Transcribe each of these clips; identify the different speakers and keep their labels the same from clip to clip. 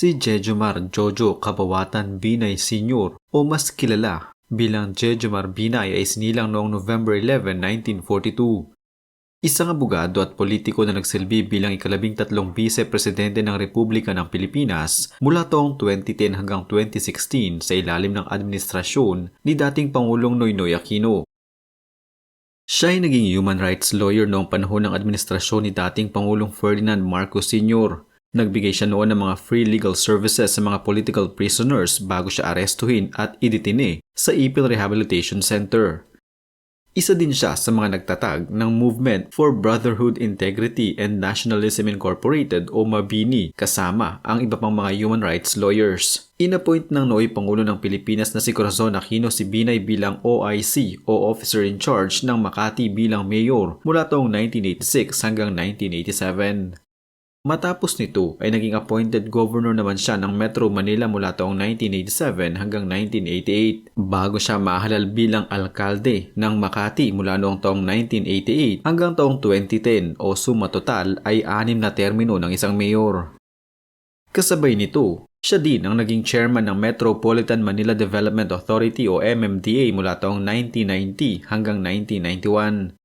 Speaker 1: Si Jejomar Jojo Kabawatan Binay Sr. o mas kilala bilang Jejomar Binay ay sinilang noong November 11, 1942. Isang abogado at politiko na nagsilbi bilang ikalabing tatlong vice-presidente ng Republika ng Pilipinas mula taong 2010 hanggang 2016 sa ilalim ng administrasyon ni dating Pangulong Noynoy Aquino. Siya ay naging human rights lawyer noong panahon ng administrasyon ni dating Pangulong Ferdinand Marcos Sr. Nagbigay siya noon ng mga free legal services sa mga political prisoners bago siya arestuhin at idetine sa Ipil Rehabilitation Center. Isa din siya sa mga nagtatag ng Movement for Brotherhood Integrity and Nationalism Incorporated o MABINI kasama ang iba pang mga human rights lawyers. Inappoint ng nooy Pangulo ng Pilipinas na si Corazon Aquino si Binay bilang OIC o Officer in Charge ng Makati bilang Mayor mula taong 1986 hanggang 1987. Matapos nito ay naging appointed governor naman siya ng Metro Manila mula taong 1987 hanggang 1988 bago siya mahalal bilang alkalde ng Makati mula noong taong 1988 hanggang taong 2010 o suma total ay anim na termino ng isang mayor. Kasabay nito, siya din ang naging chairman ng Metropolitan Manila Development Authority o MMDA mula taong 1990 hanggang 1991.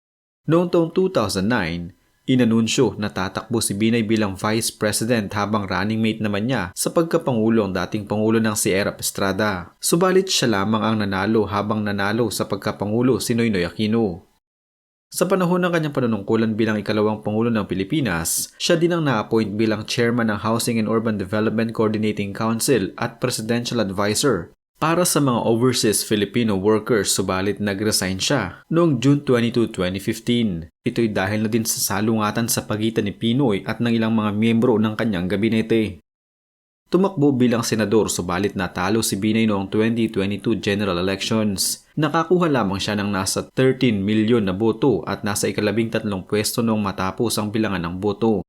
Speaker 1: Noong taong 2009, Inanunsyo na tatakbo si Binay bilang Vice President habang running mate naman niya sa pagkapangulo ang dating Pangulo ng si Erap Estrada. Subalit siya lamang ang nanalo habang nanalo sa pagkapangulo si Noynoy Aquino. Sa panahon ng kanyang panunungkulan bilang ikalawang Pangulo ng Pilipinas, siya din ang na-appoint bilang Chairman ng Housing and Urban Development Coordinating Council at Presidential Advisor para sa mga overseas Filipino workers subalit nag-resign siya noong June 22, 2015. Ito'y dahil na din sa salungatan sa pagitan ni Pinoy at ng ilang mga miyembro ng kanyang gabinete. Tumakbo bilang senador subalit natalo si Binay noong 2022 general elections. Nakakuha lamang siya ng nasa 13 milyon na boto at nasa ikalabing tatlong pwesto noong matapos ang bilangan ng boto.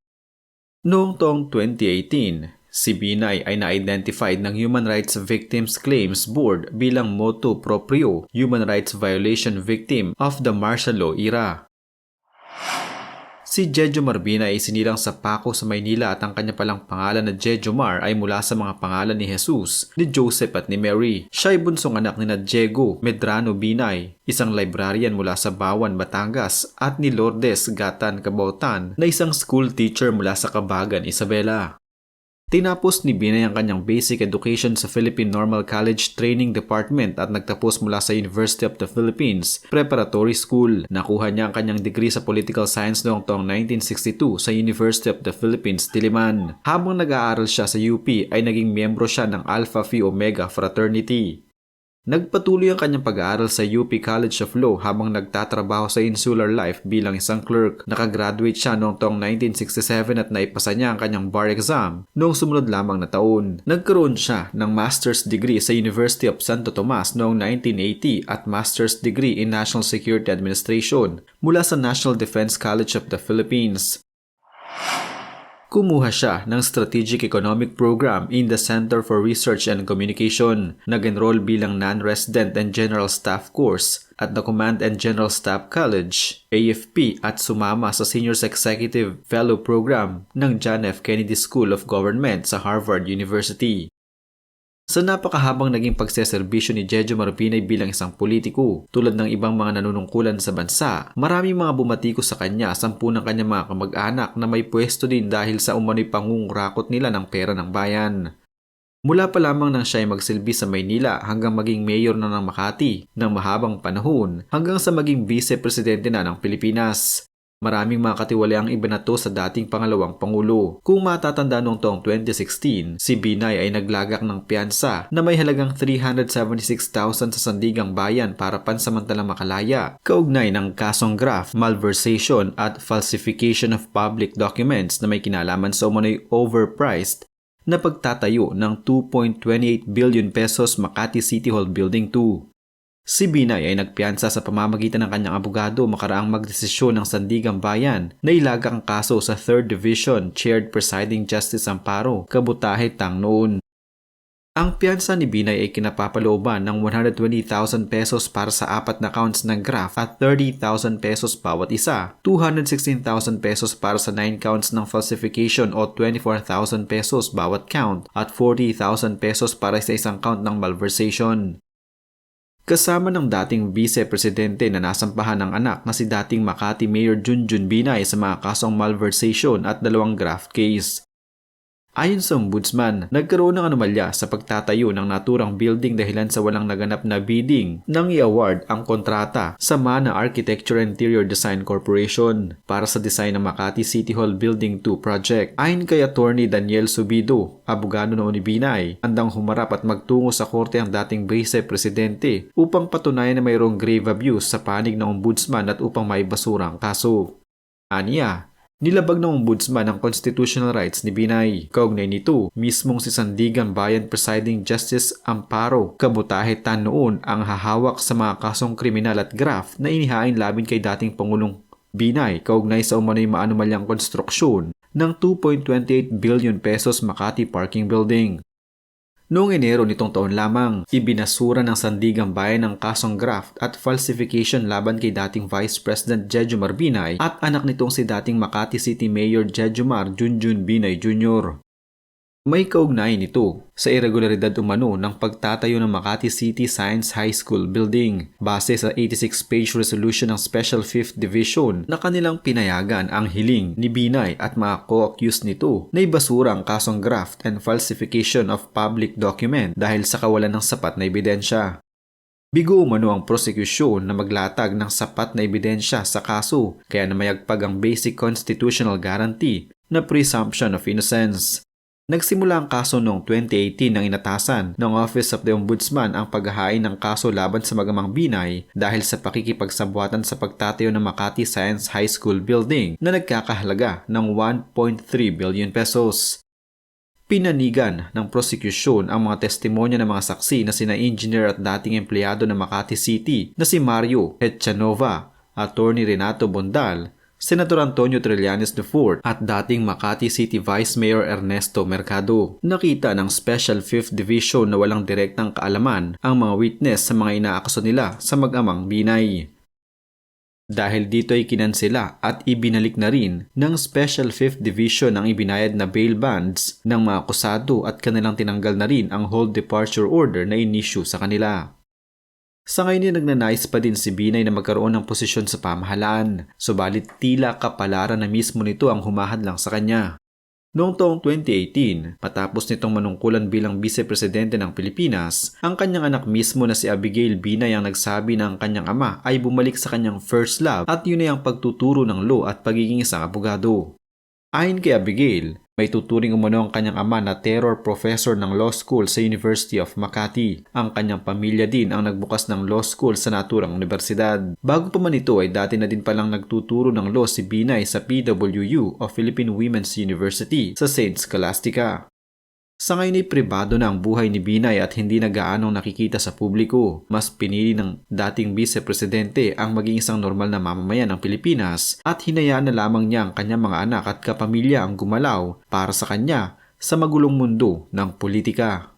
Speaker 1: Noong taong 2018, Si Binay ay na-identified ng Human Rights Victims Claims Board bilang motu proprio human rights violation victim of the martial law era. Si Jejo Marbina ay sinilang sa Paco sa Maynila at ang kanya palang pangalan na Jejo Mar ay mula sa mga pangalan ni Jesus, ni Joseph at ni Mary. Siya ay bunsong anak ni na Diego Medrano Binay, isang librarian mula sa Bawan, Batangas at ni Lourdes Gatan Cabautan na isang school teacher mula sa Kabagan, Isabela. Tinapos ni Binay ang kanyang basic education sa Philippine Normal College Training Department at nagtapos mula sa University of the Philippines Preparatory School. Nakuha niya ang kanyang degree sa Political Science noong taong 1962 sa University of the Philippines, Diliman. Habang nag-aaral siya sa UP ay naging miyembro siya ng Alpha Phi Omega Fraternity. Nagpatuloy ang kanyang pag-aaral sa UP College of Law habang nagtatrabaho sa Insular Life bilang isang clerk. Nakagraduate siya noong taong 1967 at naipasa niya ang kanyang bar exam noong sumunod lamang na taon. Nagkaroon siya ng master's degree sa University of Santo Tomas noong 1980 at master's degree in National Security Administration mula sa National Defense College of the Philippines. Kumuha siya ng Strategic Economic Program in the Center for Research and Communication. Nag-enroll bilang non-resident and general staff course at the Command and General Staff College, AFP at sumama sa Seniors Executive Fellow Program ng John F. Kennedy School of Government sa Harvard University. Sa napakahabang naging pagseserbisyo ni Jejo Marupinay bilang isang politiko, tulad ng ibang mga nanunungkulan sa bansa, marami mga bumatiko sa kanya sampu ng kanyang mga kamag-anak na may pwesto din dahil sa umano'y pangungurakot nila ng pera ng bayan. Mula pa lamang nang siya ay magsilbi sa Maynila hanggang maging mayor na ng Makati ng mahabang panahon hanggang sa maging vice-presidente na ng Pilipinas. Maraming mga katiwaliang ibinato sa dating pangalawang pangulo. Kung matatanda noong taong 2016, si Binay ay naglagak ng piyansa na may halagang 376,000 sa sandigang bayan para pansamantalang makalaya, kaugnay ng kasong graft, malversation at falsification of public documents na may kinalaman sa umano'y overpriced na pagtatayo ng 2.28 billion pesos Makati City Hall Building 2. Si Binay ay nagpiyansa sa pamamagitan ng kanyang abogado makaraang magdesisyon ng Sandigang Bayan na ilaga ang kaso sa 3rd Division Chaired Presiding Justice Amparo, Kabutahe Tang noon. Ang piyansa ni Binay ay kinapapalooban ng 120,000 pesos para sa apat na counts ng graph at 30,000 pesos bawat isa, 216,000 pesos para sa 9 counts ng falsification o 24,000 pesos bawat count at 40,000 pesos para sa isang count ng malversation. Kasama ng dating vice-presidente na nasampahan ng anak na si dating Makati Mayor Junjun Binay sa mga kasong malversation at dalawang graft case. Ayon sa ombudsman, nagkaroon ng anomalya sa pagtatayo ng naturang building dahilan sa walang naganap na bidding nang i-award ang kontrata sa Mana Architecture Interior Design Corporation para sa design ng Makati City Hall Building 2 project. Ayon kay Attorney Daniel Subido, abogado ng Unibinay, andang humarap at magtungo sa korte ang dating vice-presidente upang patunayan na mayroong grave abuse sa panig ng ombudsman at upang maibasura ang kaso. Aniya, Nilabag ng ombudsman ang constitutional rights ni Binay. Kaugnay nito, mismong si Sandigan Bayan Presiding Justice Amparo Kabutahe Tan noon ang hahawak sa mga kasong kriminal at graft na inihain labin kay dating Pangulong Binay kaugnay sa umano'y maanumalyang konstruksyon ng 2.28 billion pesos Makati Parking Building. Noong Enero nitong taon lamang, ibinasura ng Sandigang Bayan ang kasong graft at falsification laban kay dating Vice President Jejomar Binay at anak nitong si dating Makati City Mayor Jejomar Junjun Binay Jr. May kaugnayan ito sa irregularidad umano ng pagtatayo ng Makati City Science High School building base sa 86-page resolution ng Special 5th Division na kanilang pinayagan ang hiling ni Binay at mga co-accused nito na ibasura ang kasong graft and falsification of public document dahil sa kawalan ng sapat na ebidensya. Bigo umano ang prosekusyon na maglatag ng sapat na ebidensya sa kaso kaya namayagpag ang basic constitutional guarantee na presumption of innocence. Nagsimula ang kaso noong 2018 nang inatasan ng Office of the Ombudsman ang paghahain ng kaso laban sa magamang binay dahil sa pakikipagsabuatan sa pagtatayo ng Makati Science High School building na nagkakahalaga ng 1.3 billion pesos. Pinanigan ng prosekusyon ang mga testimonya ng mga saksi na sina engineer at dating empleyado ng Makati City na si Mario Etchanova, Attorney Renato Bondal, Senator Antonio Trillanes IV at dating Makati City Vice Mayor Ernesto Mercado. Nakita ng Special 5th Division na walang direktang kaalaman ang mga witness sa mga inaakaso nila sa mag-amang binay. Dahil dito ay kinansela at ibinalik na rin ng Special 5th Division ang ibinayad na bail bonds ng mga akusado at kanilang tinanggal na rin ang hold departure order na inisyu sa kanila. Sa ngayon ay nagnanais pa din si Binay na magkaroon ng posisyon sa pamahalaan, subalit tila kapalaran na mismo nito ang humahadlang sa kanya. Noong taong 2018, matapos nitong manungkulan bilang vice-presidente ng Pilipinas, ang kanyang anak mismo na si Abigail Binay ang nagsabi na ang kanyang ama ay bumalik sa kanyang first love at yun ay ang pagtuturo ng law at pagiging isang abogado. Ayon kay Abigail, may tuturing umano ang kanyang ama na terror professor ng law school sa University of Makati. Ang kanyang pamilya din ang nagbukas ng law school sa naturang universidad. Bago pa man ito ay dati na din palang nagtuturo ng law si Binay sa PWU o Philippine Women's University sa St. Scholastica. Sa ngayon ay pribado na ang buhay ni Binay at hindi na gaanong nakikita sa publiko. Mas pinili ng dating vice-presidente ang maging isang normal na mamamayan ng Pilipinas at hinayaan na lamang niya ang kanyang mga anak at kapamilya ang gumalaw para sa kanya sa magulong mundo ng politika.